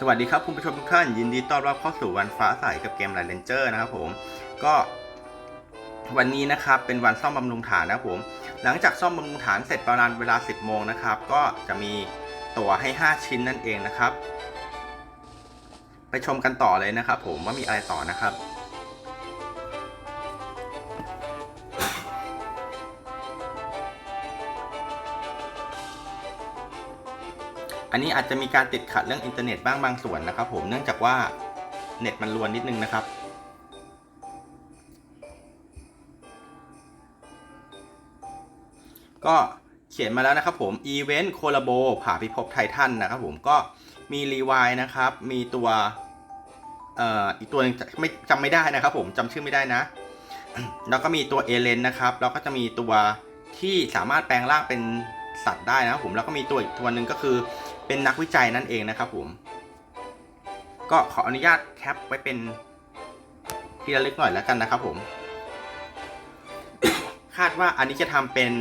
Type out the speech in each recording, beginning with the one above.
สวัสดีครับคุณผู้ชมทุกท่านยินดีต้อนรับเข้าสู่วันฟ้าใสกับเกมไลเลนเจอร์นะครับผมก็วันนี้นะครับเป็นวันซ่อมบำรุงฐานนะครับผม หลังจากซ่อมบำรุงฐานเสร็จประมาณเวลา 10 โมงนะครับ ก็จะมีตั๋วให้ 5 ชิ้นนั่นเองนะครับ ไปชมกันต่อเลยนะครับ ผมว่ามีอะไรต่อนะครับ อันนี้อาจจะมีการติดขัดเรื่องอินเทอร์เน็ตบ้างบางส่วนนะครับผมเนื่องจากว่าเน็ตมันรวนนิดนึงนะครับ ก็เขียนมาแล้วนะครับผมอีเวนต์โคลาโบผ่าพิภพไททันนะครับผมก็มีรีวายนะครับ มีตัวเอ่ออีกตัวหนึงไม่จำไม่ได้นะครับผมจำชื่อไม่ได้นะ แล้วก็มีตัวเอเลนนะครับ แล้วก็จะมีตัวที่สามารถแปลงร่างเป็นสัตว์ได้นะครับผมแล้วก็มีตัวอีกตัวหนึ่งก็คือ เป็นนักวิจัยนั่นเองนะครับผม ก็ขออนุญาตแคปไว้เป็นที่ระลึกหน่อยแล้วกันนะครับผม คาดว่าอันนี้จะทำเป็น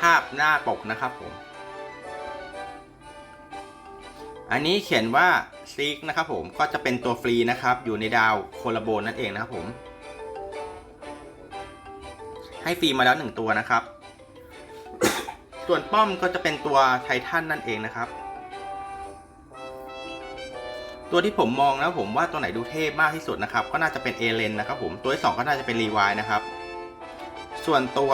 ภาพหน้าปกนะครับผม อันนี้เขียนว่าซีกนะครับผมก็จะเป็นตัวฟรีนะครับ อยู่ในดาวโคลาโบนนั่นเองนะครับผม ให้ฟรีมาแล้วหนึ่งตัวนะครับ ส่วนป้อมก็จะเป็นตัวไททันนั่นเองนะครับ ตัวที่ผมมองนะผมว่าตัวไหนดูเทพมากที่สุดนะครับ ก็น่าจะเป็นเอเลนนะครับผมตัวที่สองก็น่าจะเป็นรีวายนะครับ ส่วนตัว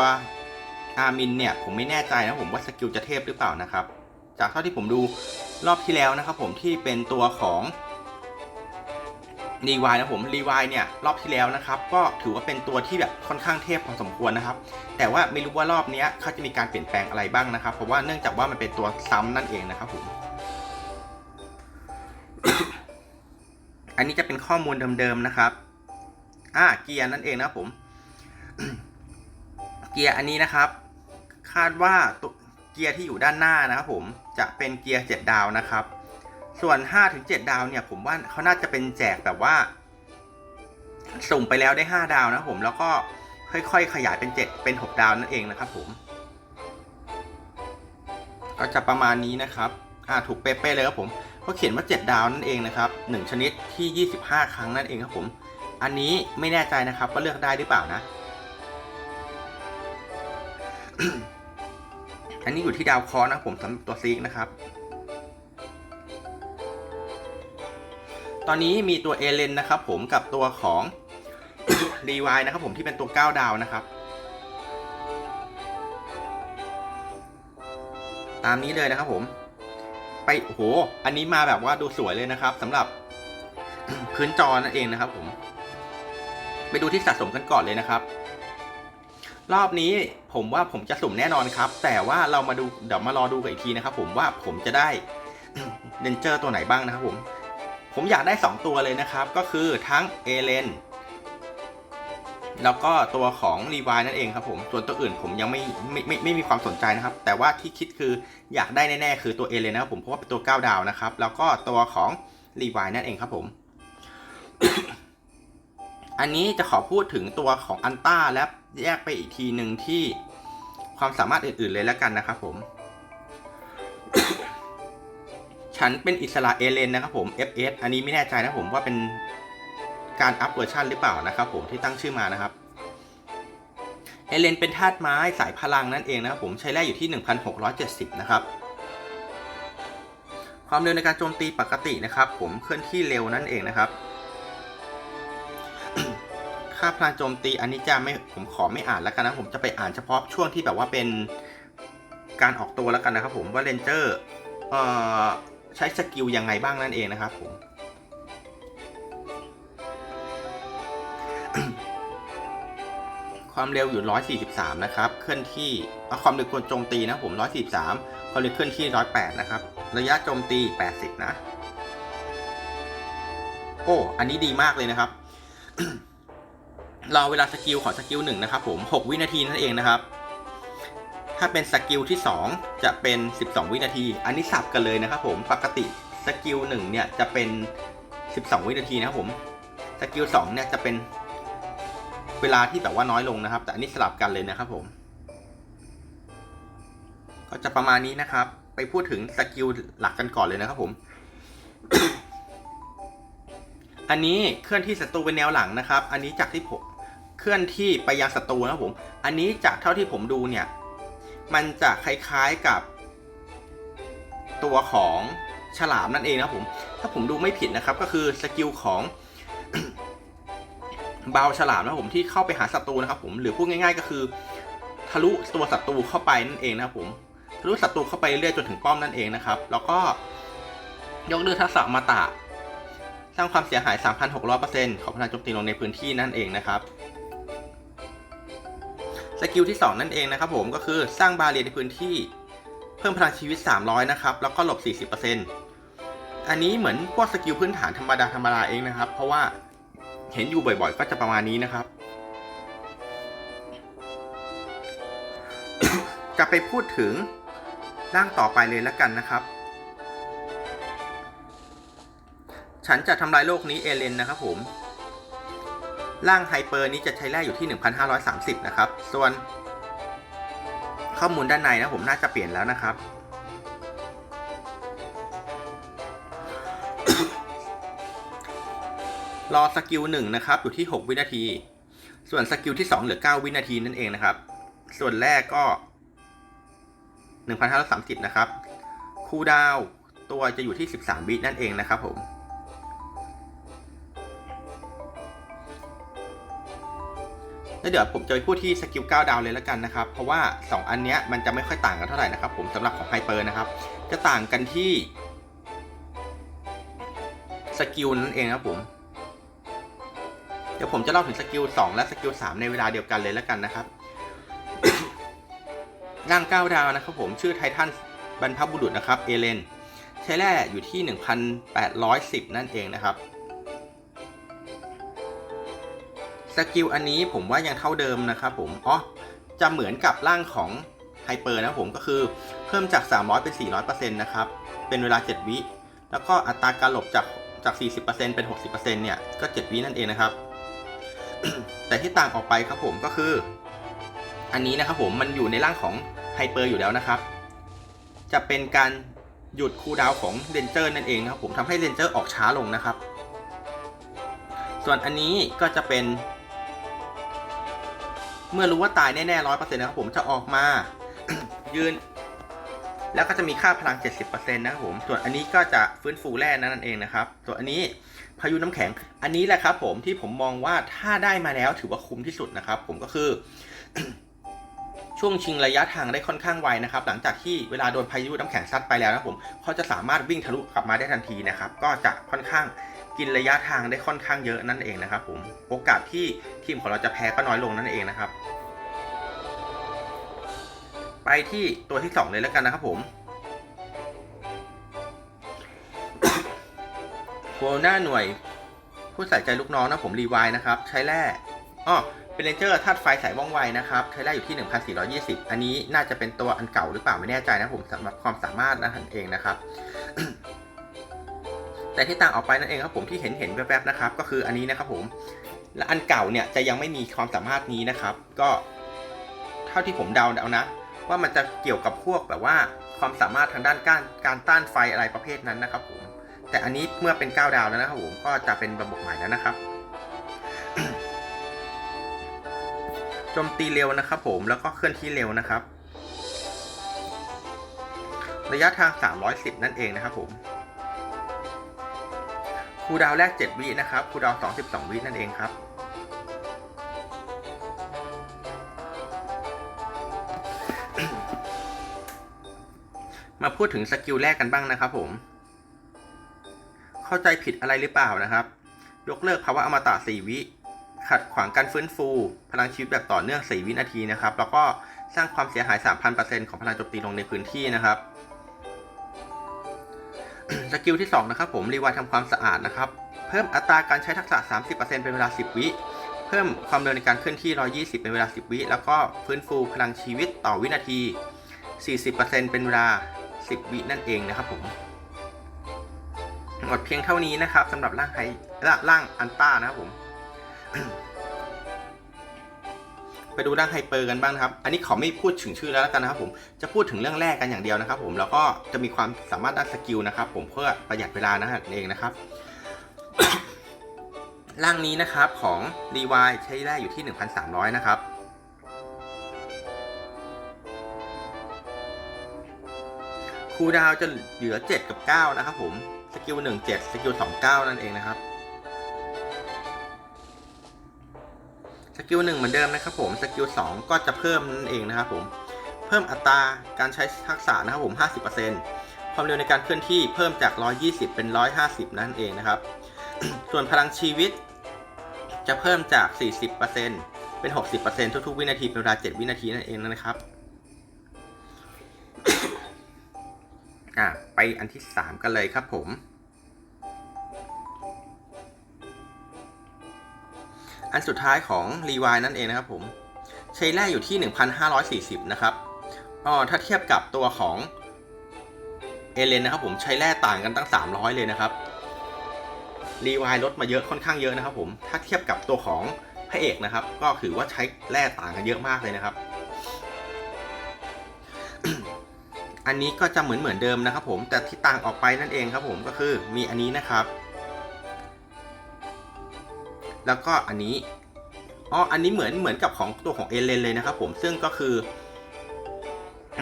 อามินเนี่ยผมไม่แน่ใจนะผมว่าสกิลจะเทพหรือเปล่านะครับ จากเท่าที่ผมดูรอบที่แล้วนะครับ ผมที่เป็นตัวของ รีวายนะผมรีวายเนี่ยรอบที่แล้วนะครับก็ถือว่าเป็นตัวที่แบบค่อนข้างเทพพอสมควรนะครับ แต่ว่าไม่รู้ว่ารอบนี้เขาจะมีการเปลี่ยนแปลงอะไรบ้างนะครับ เพราะว่าเนื่องจากว่ามันเป็นตัวซ้ำนั่นเองนะครับผมอันนี้จะเป็นข้อมูลเดิมๆนะครับอ่าเกียร์นั่นเองนะครับผม เกียร์อันนี้นะครับ คาดว่าตัวเกียร์ที่อยู่ด้านหน้านะครับผมจะเป็นเกียร์7ดาวนะครับ ส่วน5-7ดาวเนี่ยผมว่าเขาน่าจะเป็นแจกแบบว่าสุ่มไปแล้วได้ 5 ดาวนะผมแล้วก็ค่อยๆ ขยายเป็น 7 เป็น 6 ดาวนั่นเองนะครับผมก็จะประมาณนี้นะครับอ่าถูกเป๊ะๆเลยครับผมก็เขียนว่า 7 ดาวนั่นเองนะครับ1ชนิดที่ 25 ครั้งนั่นเองครับผม อันนี้ไม่แน่ใจนะครับว่าเลือกได้หรือเปล่านะ อันนี้อยู่ที่ดาวคอนะผมสำหรับตัวซีกนะครับ ตอนนี้มีตัวเอเลนนะครับผมกับตัวของรีวายนะครับผมที่เป็นตัว 9 ดาวนะครับ ตามนี้เลยนะครับผม ไปโห อันนี้มาแบบว่าดูสวยเลยนะครับสำหรับพื้นจอนั่นเองนะครับผม ไปดูที่สะสมกันก่อนเลยนะครับ รอบนี้ผมว่าผมจะสุ่มแน่นอนครับ แต่ว่าเรามาดูเดี๋ยวมารอดูกันอีกทีนะครับ ผมว่าผมจะได้เดนเจอร์ตัวไหนบ้างนะครับผม ผมอยากได้ 2 ตัวเลยนะครับ ก็คือทั้งเอเลนแล้วก็ตัวของรีวายนั่นเองครับผม ส่วนตัวอื่นผมยังไม่ไม่ไม่ไม่มีความสนใจนะครับ แต่ว่าที่คิดคืออยากได้แน่ๆคือตัวเอเลนนะครับผมเพราะว่าเป็นตัว 9 ดาวนะครับ แล้วก็ตัวของรีวายนั่นเองครับผม อันนี้จะขอพูดถึงตัวของอันต้าและแยกไปอีกทีหนึ่งที่ความสามารถอื่นๆเลยแล้วกันนะครับผม ฉันเป็นอิสระเอเลนนะครับผม FS อันนี้ไม่แน่ใจนะผมว่าเป็นการอัปเวอร์ชันหรือเปล่านะครับผมที่ตั้งชื่อมานะครับ เอเลนเป็นธาตุไม้สายพลังนั่นเองนะครับผมใช้แร่อยู่ที่ 1670 นะครับ ความเร็วในการโจมตีปกตินะครับ ผมเคลื่อนที่เร็วนั่นเองนะครับค่าพลังโจมตีอันนี้จะไม่ผมขอไม่อ่านแล้วกันนะผมจะไปอ่านเฉพาะช่วงที่แบบว่าเป็นการออกตัวแล้วกันนะครับผมว่าเรนเจอร์เอ่อ ใช้สกิลยังไงบ้างนั่นเองนะครับผมความเร็วอยู่ 143 นะครับ เคลื่อนที่ความเร็วคนโจมตีนะผม 143 ความเร็วเคลื่อนที่ 108 นะครับ ระยะโจมตี 80 นะ โอ้ อันนี้ดีมากเลยนะครับ เรอเวลาสกิลของสกิลหนึ่งนะครับผม 6 วินาทีนั่นเองนะครับ ถ้าเป็นสกิลที่ 2 จะเป็น 12 วินาที อันนี้สับกันเลยนะครับผม ปกติสกิล1เนี่ยจะเป็น 12 วินาทีนะครับผม สกิล2เนี่ยจะเป็นเวลาที่แบบว่าน้อยลงนะครับ แต่อันนี้สลับกันเลยนะครับผม ก็จะประมาณนี้นะครับ ไปพูดถึงสกิลหลักกันก่อนเลยนะครับผม อันนี้เคลื่อนที่ศัตรูเป็นแนวหลังนะครับ อันนี้จากที่ผมเคลื่อนที่ไปยังศัตรูนะครับผม อันนี้จากเท่าที่ผมดูเนี่ย มันจะคล้ายๆกับ ตัวของฉลามนั่นเองนะครับผม ถ้าผมดูไม่ผิดนะครับ ก็คือสกิลของเบาฉลามนะครับผมที่เข้าไปหาศัตรูนะครับผมหรือพูดง่าย ๆ ก็คือ ทะลุตัวศัตรูเข้าไปนั่นเองนะครับผมทะลุศัตรูเข้าไปเรื่อยๆจนถึงป้อมนั่นเองนะครับ แล้วก็ยกเลิกทักษะมาตะ สร้างความเสียหาย 3,600%ของพลังโจมตีลงในพื้นที่นั่นเองนะครับ สกิลที่ 2 นั่นเองนะครับผมก็คือสร้างบาเรียในพื้นที่เพิ่มพลังชีวิต 300 นะครับ แล้วก็หลบ 40%อันนี้เหมือนพวกสกิลพื้นฐานธรรมดาธรรมดาเองนะครับ เพราะว่าเห็นอยู่บ่อยๆ ก็จะประมาณนี้นะครับ จะไปพูดถึงร่างต่อไปเลยแล้วกันนะครับ ฉันจะทำลายโลกนี้เอเลนนะครับผม ร่างไฮเปอร์นี้จะใช้แร่อยู่ที่ 1530 นะครับ ส่วนข้อมูลด้านในนะผมน่าจะเปลี่ยนแล้วนะครับ รอสกิล1นะครับ อยู่ที่ 6 วินาที ส่วนสกิลที่ 2 เหลือ 9 วินาทีนั่นเองนะครับ ส่วนแรกก็ 1530 นะครับ คูดาวตัวจะอยู่ที่ 13 วินั่นเองนะครับผม แล้วเดี๋ยวผมจะไปพูดที่สกิล9ดาวเลยแล้วกันนะครับ เพราะว่า 2 อันเนี้ยมันจะไม่ค่อยต่างกันเท่าไหร่นะครับผมสำหรับของไฮเปอร์นะครับ จะต่างกันที่สกิลนั่นเองนะครับผม เดี๋ยวผมจะเล่าถึงสกิล2และสกิล3ในเวลาเดียวกันเลยแล้วกันนะครับร่าง9ดาวนะครับผมชื่อไททันบรรพบุรุษนะครับเอเลนใช้แร่อยู่ที่ 1,810 นั่นเองนะครับ สกิลอันนี้ผมว่ายังเท่าเดิมนะครับผมอ๋อจะเหมือนกับร่างของไฮเปอร์นะผมก็คือเพิ่มจาก 300 เป็น 400%นะครับ เป็นเวลา 7 วิ แล้วก็อัตราการหลบจากจาก 40%เป็น 60%เนี่ย ก็ 7 วินั่นเองนะครับ แต่ที่ต่างออกไปครับผมก็คือ อันนี้นะครับผมมันอยู่ในร่างของไฮเปอร์อยู่แล้วนะครับ จะเป็นการหยุดคูลดาวของเรนเจอร์นั่นเองนะครับผมทำให้เรนเจอร์ออกช้าลงนะครับ ส่วนอันนี้ก็จะเป็น เมื่อรู้ว่าตายแน่ๆร้อยเปอร์เซ็นต์นะครับผมจะออกมา ยืน แล้วก็จะมีค่าพลัง 70%นะครับผม ส่วนอันนี้ก็จะฟื้นฟูแร่นั่นเองนะครับ ส่วนอันนี้พายุน้ำแข็ง อันนี้แหละครับผมที่ผมมองว่าถ้าได้มาแล้วถือว่าคุ้มที่สุดนะครับผมก็คือช่วงชิงระยะทางได้ค่อนข้างไวนะครับ หลังจากที่เวลาโดนพายุน้ำแข็งซัดไปแล้วนะผมเขาจะสามารถวิ่งทะลุกลับมาได้ทันทีนะครับ ก็จะค่อนข้าง กินระยะทางได้ค่อนข้างเยอะนั่นเองนะครับผมโอกาสที่ทีมของเราจะแพ้ก็น้อยลงนั่นเองนะครับ ไปที่ตัวที่ 2 เลยแล้วกันนะครับผมโคหน้าหน่วยผู้ใส่ใจลูกน้องนะผมรีไวน์นะครับ ใช้แร่อ้อเป็นเรนเจอร์ธาตุไฟสายว่องไวนะครับ ใช้แร่อยู่ที่ 1420 อันนี้น่าจะเป็นตัวอันเก่าหรือเปล่าไม่แน่ใจนะผมสำหรับความสามารถนั่นเองนะครับ แต่ที่ต่างออกไปนั่นเองครับผมที่เห็นเห็นแวบๆนะครับ ก็คืออันนี้นะครับผม และอันเก่าเนี่ยจะยังไม่มีความสามารถนี้นะครับ ก็เท่าที่ผมเดาเอานะ ว่ามันจะเกี่ยวกับพวกแบบว่าความสามารถทางด้านการการต้านไฟอะไรประเภทนั้นนะครับผมแต่อันนี้เมื่อเป็น 9 ดาวแล้วนะครับผมก็จะเป็นระบบใหม่แล้วนะครับโจมตีเร็วนะครับผมแล้วก็เคลื่อนที่เร็วนะครับ ระยะทาง 310 นั่นเองนะครับผม คูดาวแรก 7 วินะครับคูดาว2 12 วินั่นเองครับ มาพูดถึงสกิลแรกกันบ้างนะครับผม เข้าใจผิดอะไรหรือเปล่านะครับ ยกเลิกภาวะอมตะ 4 วิขัดขวางการฟื้นฟู พลังชีวิตแบบต่อเนื่อง 4 วินาทีนะครับ แล้วก็สร้างความเสียหาย 3,000%ของพลังโจมตีลงในพื้นที่นะครับ สกิลที่ 2 นะครับผมรีวายทำความสะอาดนะครับ เพิ่มอัตราการใช้ทักษะ 30%เป็นเวลา 10 วิ เพิ่มความเร็วในการเคลื่อนที่ 120 เป็นเวลา 10 วิ แล้วก็ฟื้นฟูพลังชีวิตต่อวินาที 40%เป็นเวลา 10 วินั่นเองนะครับผมหมดเพียงเท่านี้นะครับสำหรับร่างไฮร่างอันต้านะครับผม ไปดูร่างไฮเปอร์กันบ้างนะครับ อันนี้ขอไม่พูดถึงชื่อแล้วกันนะครับผมจะพูดถึงเรื่องแรกกันอย่างเดียวนะครับ ผมแล้วก็จะมีความสามารถด้านสกิลนะครับผมเพื่อประหยัดเวลานั่นเองนะครับร่างนี้นะครับของ d y ใช้ได้อยู่ที่ 1,300 นะครับคูดาวจะเหลือ 7 กับ 9 นะครับผม สกิล 1 7 สกิล 2 9 นั่นเองนะครับ สกิล1เหมือนเดิมนะครับผมสกิล2ก็จะเพิ่มนั่นเองนะครับผมเพิ่มอัตราการใช้ทักษะนะครับผม 50%ความเร็วในการเคลื่อนที่เพิ่มจาก 120 เป็น 150 นั่นเองนะครับ ส่วนพลังชีวิต จะเพิ่มจาก 40%เป็น 60%ทุกๆ วินาทีเป็นเวลา 7 วินาทีนั่นเองนะครับอะไปอันที่ 3 กันเลยครับผม อันสุดท้ายของรีวายนั่นเองนะครับผมใช้แร่อยู่ที่ 1,540 นะครับอ๋อถ้าเทียบกับตัวของเอเลนนะครับผมใช้แร่ต่างกันตั้ง 300 เลยนะครับรีวายลดมาเยอะค่อนข้างเยอะนะครับผมถ้าเทียบกับตัวของพระเอกนะครับ ก็ถือว่าใช้แร่ต่างกันเยอะมากเลยนะครับ อันนี้ก็จะเหมือนเหมือนเดิมนะครับผมแต่ที่ต่างออกไปนั่นเองครับผมก็คือมีอันนี้นะครับ แล้วก็อันนี้อ๋ออันนี้เหมือนเหมือนกับของตัวของเอเลนเลยนะครับ ผมซึ่งก็คือ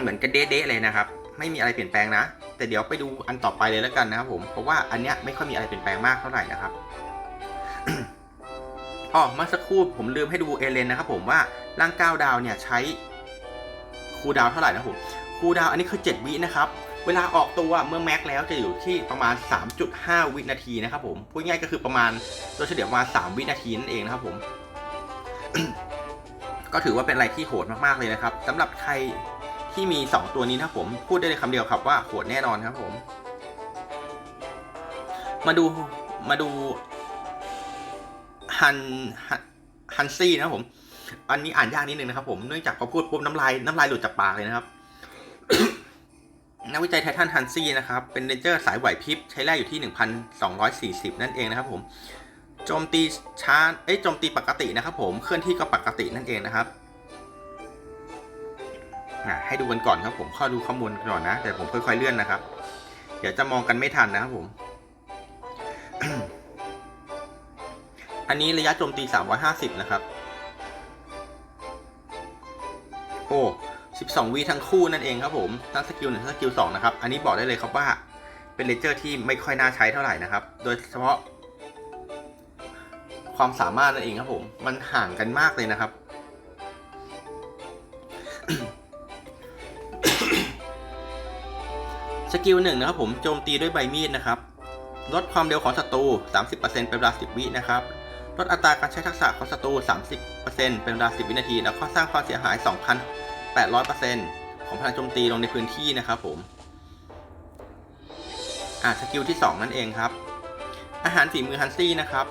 เหมือนกันเด๊ะเลยนะครับ ไม่มีอะไรเปลี่ยนแปลงนะ แต่เดี๋ยวไปดูอันต่อไปเลยแล้วกันนะครับผมเพราะว่าอันเนี้ยไม่ค่อยมีอะไรเปลี่ยนแปลงมากเท่าไหร่นะครับอ๋อเมื่อสักครู่ผมลืมให้ดูเอเลนนะครับ ผมว่าร่าง9ดาวเนี่ยใช้คูดาวเท่าไหร่นะครับผมคูดาวอันนี้คือ 7 วินะครับ เวลาออกตัวเมื่อแม็กแล้วจะอยู่ที่ประมาณ 3.5 วินาทีนะครับผม พูดง่ายก็คือประมาณโดยเฉลี่ยประมาณ 3 วินาทีนั่นเองนะครับผม ก็ถือว่าเป็นอะไรที่โหดมากๆเลยนะครับสำหรับใครที่มี 2 ตัวนี้นะผม พูดได้เลยคำเดียวครับว่าโหดแน่นอนครับผม มาดูมาดูฮันฮันซี่นะครับผม อันนี้อ่านยากนิดนึงนะครับผม เนื่องจากพอพูดปุ๊บน้ำลายน้ำลายหลุดจากปากเลยนะครับ นักวิจัยไททันฮันซี่นะครับ เป็นเรนเจอร์สายไหวพริบ ใช้แร่อยู่ที่ 1,240 นั่นเองนะครับผมโจมตีช้าเอ้ยโจมตีปกตินะครับผมเคลื่อนที่ก็ปกตินั่นเองนะครับอะให้ดูกันก่อนครับผมข้อดูข้อมูลก่อนนะ แต่ผมค่อยๆเลื่อนนะครับ เดี๋ยวจะมองกันไม่ทันนะครับผม อันนี้ระยะโจมตี 350 นะครับ โอ้ 12วีทั้งคู่นั่นเองครับผมทั้งสกิลหนึ่งทั้งสกิลสองนะครับ อันนี้บอกได้เลยครับว่าเป็นเลเจอร์ที่ไม่ค่อยน่าใช้เท่าไหร่นะครับ โดยเฉพาะ ความสามารถนั่นเองครับผม มันห่างกันมากเลยนะครับ สกิลหนึ่งนะครับผมโจมตีด้วยใบมีดนะครับ ลดความเร็วของศัตรู 30%เป็นเวลา 10 วินะครับ ลดอัตราการใช้ทักษะของศัตรู 30%เป็นเวลา 10 วินาที แล้วก็สร้างความเสียหาย 800%ของพลังโจมตีลงในพื้นที่นะครับผม อ่าสกิลที่ 2 นั่นเองครับ อาหารฝีมือฮันซี่นะครับ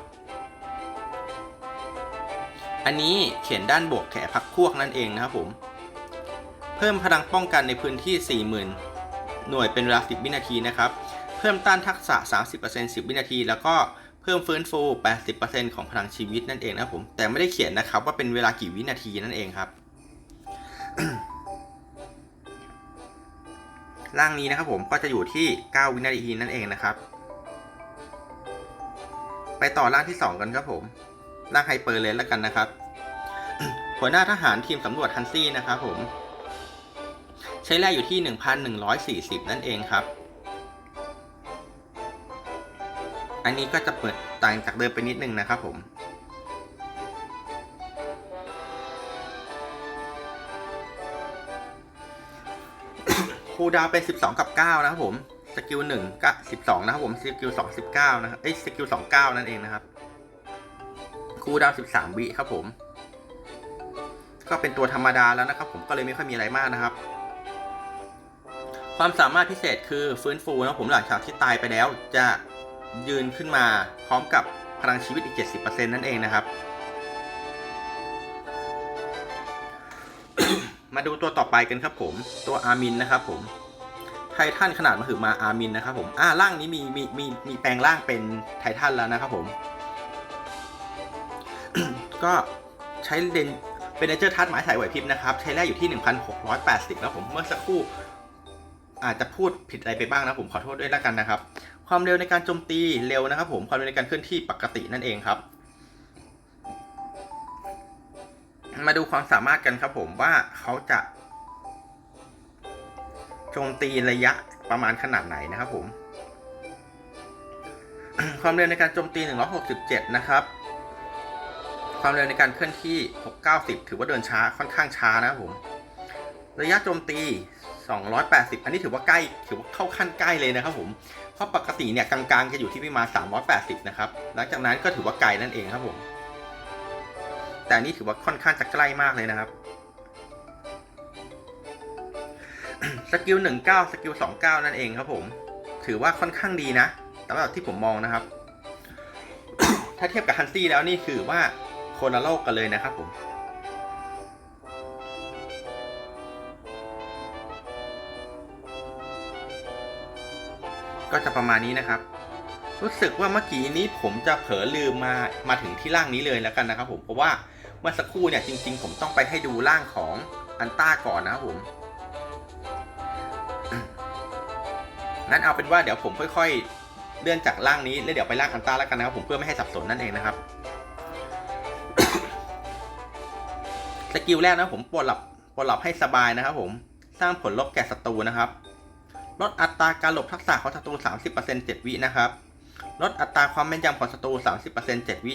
อันนี้เขียนด้านบวกแขพักพวกนั่นเองนะครับผม เพิ่มพลังป้องกันในพื้นที่ 40,000 หน่วยเป็นเวลา 10 วินาทีนะครับ เพิ่มต้านทักษะ 30% 10 วินาที แล้วก็เพิ่มฟื้นฟู 80%ของพลังชีวิตนั่นเองนะครับผม แต่ไม่ได้เขียนนะครับว่าเป็นเวลากี่วินาทีนั่นเองครับ ร่างนี้นะครับผมก็จะอยู่ที่ 9 วินาทีนั่นเองนะครับ ไปต่อร่างที่ 2 กันครับผมร่างไฮเปอร์เลนแล้วกันนะครับ หัวหน้าทหารทีมสำรวจฮันซี่นะครับผม ใช้แร่อยู่ที่ 1,140 นั่นเองครับ อันนี้ก็จะเปิดต่างจากเดิมไปนิดนึงนะครับผม คูดาวเป็น 12 กับ 9 นะครับผม สกิล1ก็12 นะครับผม สกิล2 19 นะครับ เอ้ย สกิล29 นั่นเองนะครับ คูดาว 13 วิครับผม ก็เป็นตัวธรรมดาแล้วนะครับ ผมก็เลยไม่ค่อยมีอะไรมากนะครับ ความสามารถพิเศษคือฟื้นฟูนะครับผมหลังจากที่ตายไปแล้วจะยืนขึ้นมาพร้อมกับพลังชีวิตอีก 70%นั่นเองนะครับ มาดูตัวต่อไปกันครับผม ตัวอาร์มินนะครับผมไททันขนาดมหึมาอาร์มินนะครับผมอ่าร่างนี้มีมีมีมีแปลงร่างเป็นไททันแล้วนะครับผม ก็ใช้เลนเป็นเนเจอร์ทัดหมายสายไหวพริบนะครับ ใช้แรกอยู่ที่ 1680 แล้วผมเมื่อสักครู่อาจจะพูดผิดอะไรไปบ้างนะผมขอโทษด้วยแล้วกันนะครับ ความเร็วในการโจมตีเร็วนะครับผมความเร็วในการเคลื่อนที่ปกตินั่นเองครับ มาดูความสามารถกันครับผมว่าเขาจะโจมตีระยะประมาณขนาดไหนนะครับผม ความเร็วในการโจมตี 167 นะครับ ความเร็วในการเคลื่อนที่ 690 ถือว่าเดินช้าค่อนข้างช้านะครับผม ระยะโจมตี 280 อันนี้ถือว่าใกล้ถือว่าเข้าขั้นใกล้เลยนะครับผม เพราะปกติเนี่ยกลางๆจะอยู่ที่ประมาณ 380 นะครับ หลังจากนั้นก็ถือว่าไกลนั่นเองครับผม แต่นนี้ถือว่าค่อนข้างจะใกล้มากเลยนะครับ สกิล19สกิล29นั่นเองครับผม ถือว่าค่อนข้างดีนะสำหรับที่ผมมองนะครับ ถ้าเทียบกับฮันซี่แล้วนี่คือว่าโคนละโลกกันเลยนะครับผมก็จะประมาณนี้นะครับ รู้สึกว่าเมื่อกี้นี้ผมจะเผลอลืมมามาถึงที่ร่างนี้เลยแล้วกันนะครับผมเพราะว่า มื่อสักครู่เนี่ยจริง ๆ ผมต้องไปให้ดูร่างของอันต้าก่อนนะครับผมงั้นเอาเป็นว่าเดี๋ยวผมค่อย ๆ เลื่อนจากร่างนี้แล้วเดี๋ยวไปร่างอันต้าแล้วกันนะครับผมเพื่อไม่ให้สับสนนั่นเองนะครับสกิลแรกนะผมปวดหลับปวดหลับให้สบายนะครับ ผมสร้างผลลบแก่ศัตรูนะครับลดอัตราการหลบทักษะของศัตรู 30% 7 วินะครับ ลดอัตราความแม่นยำของศัตรู 30% 7 วิ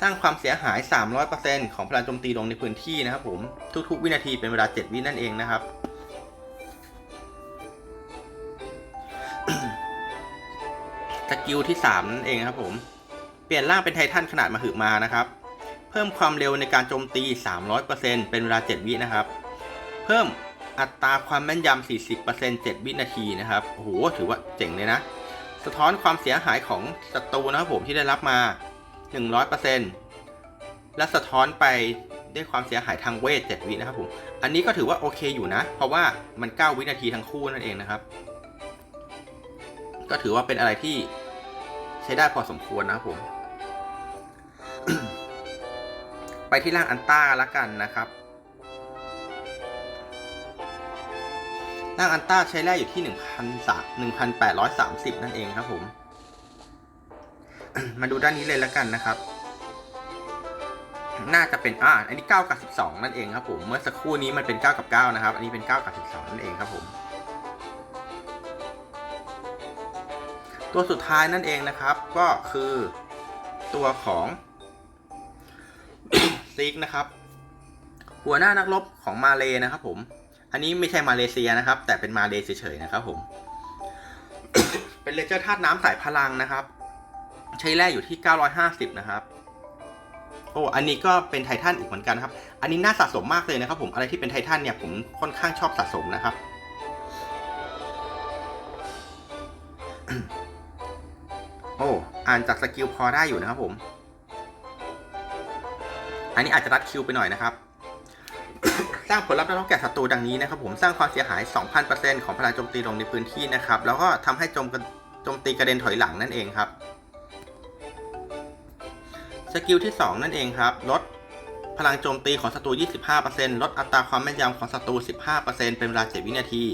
สร้างความเสียหาย 300%ของพลังโจมตีลงในพื้นที่นะครับผม ทุกๆ วินาทีเป็นเวลา 7 วินั่นเองนะครับ สกิลที่ 3 นั่นเองครับผม เปลี่ยนร่างเป็นไททันขนาดมาหึมานะครับ เพิ่มความเร็วในการโจมตี 300%เป็นเวลา 7 วินะครับ เพิ่มอัตราความแม่นยำ 40% 7 วินาทีนะครับ โอ้โห ถือว่าเจ๋งเลยนะ สะท้อนความเสียหายของศัตรูนะครับผมที่ได้รับมา 100%และสะท้อนไปด้วยความเสียหายทางเวท 7 วินะครับผม อันนี้ก็ถือว่าโอเคอยู่นะ เพราะว่ามัน 9 วินาทีทั้งคู่นั่นเองนะครับ ก็ถือว่าเป็นอะไรที่ใช้ได้พอสมควรนะครับผม ไปที่ร่างอันต้าละกันนะครับ ร่างอันต้าใช้แร่อยู่ที่1,830 นั่นเองครับผม มาดูด้านนี้เลยแล้วกันนะครับ น่าจะเป็นอ่าอันนี้9กับ12 นั่นเองครับผม เมื่อสักครู่นี้มันเป็น 9 กับ 9 นะครับ อันนี้เป็น 9 กับ 12 นั่นเองครับผม ตัวสุดท้ายนั่นเองนะครับ ก็คือตัวของซิกนะครับ หัวหน้านักรบของมาเลนะครับ ผม อันนี้ไม่ใช่มาเลเซียนะครับ แต่เป็นมาเลเฉยๆนะครับ ผม เป็นเลเจอร์ธาตุน้ำสายพลังนะครับ ใช้แร่อยู่ที่ 950 นะครับ โอ้ อันนี้ก็เป็นไททันอีกเหมือนกันครับ อันนี้น่าสะสมมากเลยนะครับ ผม อะไรที่เป็นไททันเนี่ยผมค่อนข้างชอบสะสมนะครับ โอ้ อ่านจากสกิลพอได้อยู่นะครับผม อันนี้อาจจะรัดคิวไปหน่อยนะครับ สร้างผลลัพธ์ได้รับแก่ศัตรูดังนี้นะครับ ผม สร้างความเสียหาย 2,000%ของพลังโจมตีลงในพื้นที่นะครับ แล้วก็ทำให้โจมโจมตีกระเด็นถอยหลังนั่นเองครับ สกิลที่ 2 นั่นเองครับ ลดพลังโจมตีของศัตรู 25%ลดอัตราความแม่นยำของศัตรู 15%เป็นเวลา 7 วินาที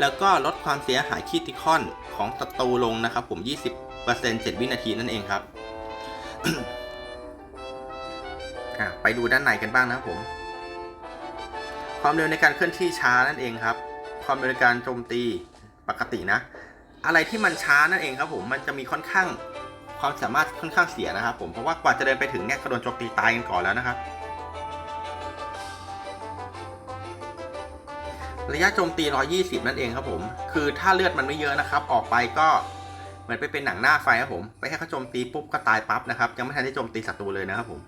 แล้วก็ลดความเสียหายคิติคอนของศัตรูลงนะครับผม 20% 7 วินาทีนั่นเองครับ ไปดูด้านในกันบ้างนะครับผม ความเร็วในการเคลื่อนที่ช้านั่นเองครับ ความเร็วในการโจมตีปกตินะ อะไรที่มันช้านั่นเองครับผม มันจะมีค่อนข้าง ความสามารถค่อนข้างเสียนะครับ ผมเพราะว่ากว่าจะเดินไปถึงเนี่ยก็โดนโจมตีตายกันก่อนแล้วนะครับ ระยะโจมตี 120 นั่นเองครับผม คือถ้าเลือดมันไม่เยอะนะครับ ออกไปก็เหมือนไปเป็นหนังหน้าไฟครับผมไปให้เขาโจมตีปุ๊บก็ตายปั๊บนะครับยังไม่ทันได้โจมตีศัตรูเลยนะครับผม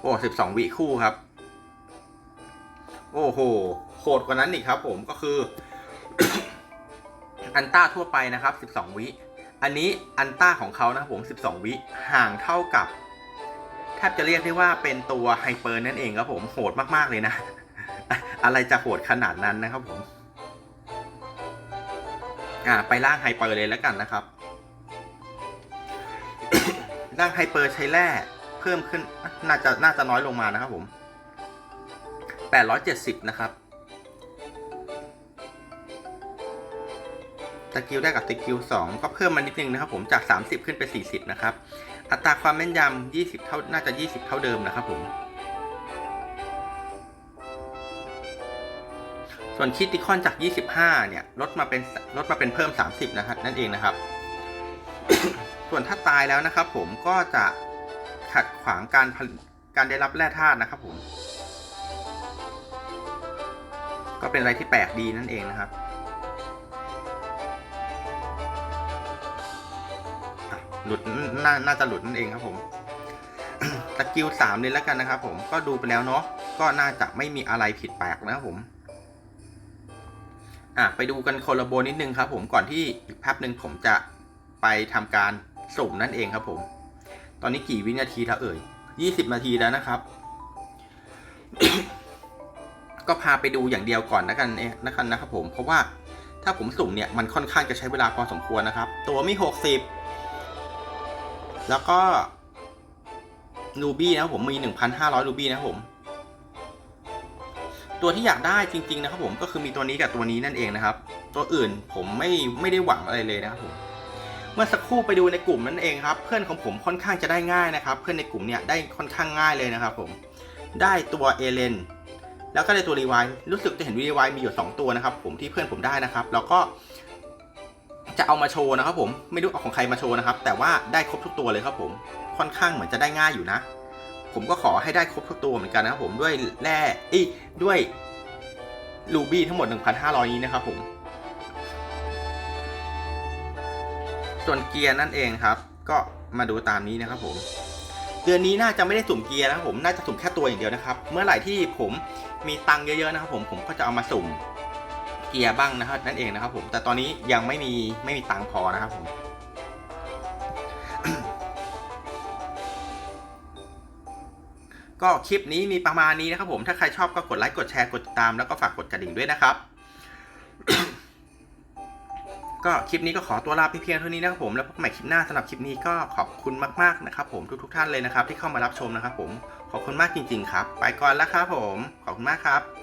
โอ้สิบสองวิคู่ครับ โอ้โหโหดกว่านั้นอีกครับผมก็คือ อันต้าทั่วไปนะครับสิบสองวิ อันนี้อันต้าของเขานะครับผมสิบสองวิห่างเท่ากับแทบจะเรียกได้ว่าเป็นตัวไฮเปอร์นั่นเองครับผมโหดมากๆเลยนะ อะไรจะโหดขนาดนั้นนะครับผมอ่าไปล่างไฮเปอร์เลยแล้วกันนะครับร่างไฮเปอร์ใช้แร่เพิ่มขึ้นน่าจะน่าจะน้อยลงมานะครับผม 870 นะครับ สกิลได้กับสกิล2ก็เพิ่มมานิดนึงนะครับผมจาก 30 ขึ้นไป 40 นะครับ อัตราความแม่นยำ20 เท่าน่าจะ 20 เท่าเดิมนะครับผม ส่วนคิดติคอนจาก 25 เนี่ยลดมาเป็นลดมาเป็นเพิ่ม 30 นะครับนั่นเองนะครับ ส่วนถ้าตายแล้วนะครับผมก็จะขัดขวางการการได้รับแร่ธาตุนะครับผม ก็เป็นอะไรที่แปลกดีนั่นเองนะครับ หลุดน่าน่าจะหลุดนั่นเองครับผมสกิลสามเลยแล้วกันนะครับผมก็ดูไปแล้วเนาะก็น่าจะไม่มีอะไรผิดแปลกนะครับผมอะไปดูกันโคลาโบนิดนึงครับผมก่อนที่อีกแป๊บหนึ่งผมจะไปทำการสุ่มนั่นเองครับผม ตอนนี้กี่วินาทีแล้วเอ่ยยี่สิบนาทีแล้วนะครับ ก็พาไปดูอย่างเดียวก่อนนะกันเองนะกันนะครับผมเพราะว่าถ้าผมสุ่มเนี่ยมันค่อนข้างจะใช้เวลาพอสมควรนะครับ ตัวมีหกสิบ แล้วก็รูบี้นะครับผมมีหนึ่งพันห้าร้อยรูบี้นะครับผม ตัวที่อยากได้จริง ๆ นะครับ ผมก็คือมีตัวนี้กับตัวนี้นั่นเองนะครับ ตัวอื่นผมไม่ไม่ได้หวังอะไรเลยนะครับผมเมื่อสักครู่ไปดูในกลุ่มนั่นเองครับ เพื่อนของผมค่อนข้างจะได้ง่ายนะครับ เพื่อนในกลุ่มเนี่ยได้ค่อนข้างง่ายเลยนะครับ ผมได้ตัวเอเลนแล้วก็ได้ตัวรีไวรู้สึกจะเห็นรีไวมีอยู่ 2 ตัวนะครับ ผมที่เพื่อนผมได้นะครับ แล้วก็ จะเอามาโชว์นะครับผมไม่รู้เอาของใครมาโชว์นะครับ แต่ว่าได้ครบทุกตัวเลยครับผมค่อนข้างเหมือนจะได้ง่ายอยู่นะ ผมก็ขอให้ได้ครบทุกตัวเหมือนกันนะครับผมด้วยแร่อีด้วยรูบี้ทั้งหมด 1,500 นี้นะครับผมส่วนเกียร์นั่นเองครับ ก็มาดูตามนี้นะครับผมเดือนนี้น่าจะไม่ได้สุ่มเกียร์นะครับผมน่าจะสุ่มแค่ตัวอย่างเดียวนะครับ เมื่อไหร่ที่ผมมีตังค์เยอะๆนะครับผมผมก็จะเอามาสุ่ม เกียร์บ้างนะครับนั่นเองนะครับผมแต่ตอนนี้ยังไม่มีไม่มีตังค์พอนะครับผมก็คลิปนี้มีประมาณนี้นะครับผม ถ้าใครชอบก็กดไลค์ กดแชร์ กดติดตาม แล้วก็ฝากกดกระดิ่งด้วยนะครับ ก็คลิปนี้ก็ขอตัวลาไปเพียงเท่านี้นะครับผม แล้วพบใหม่คลิปหน้าสำหรับคลิปนี้ก็ขอบคุณมากๆนะครับผมทุกๆท่านเลยนะครับ ที่เข้ามารับชมนะครับผม ขอบคุณมากจริง ๆ ครับ ไปก่อนแล้วครับผม ขอบคุณมากครับ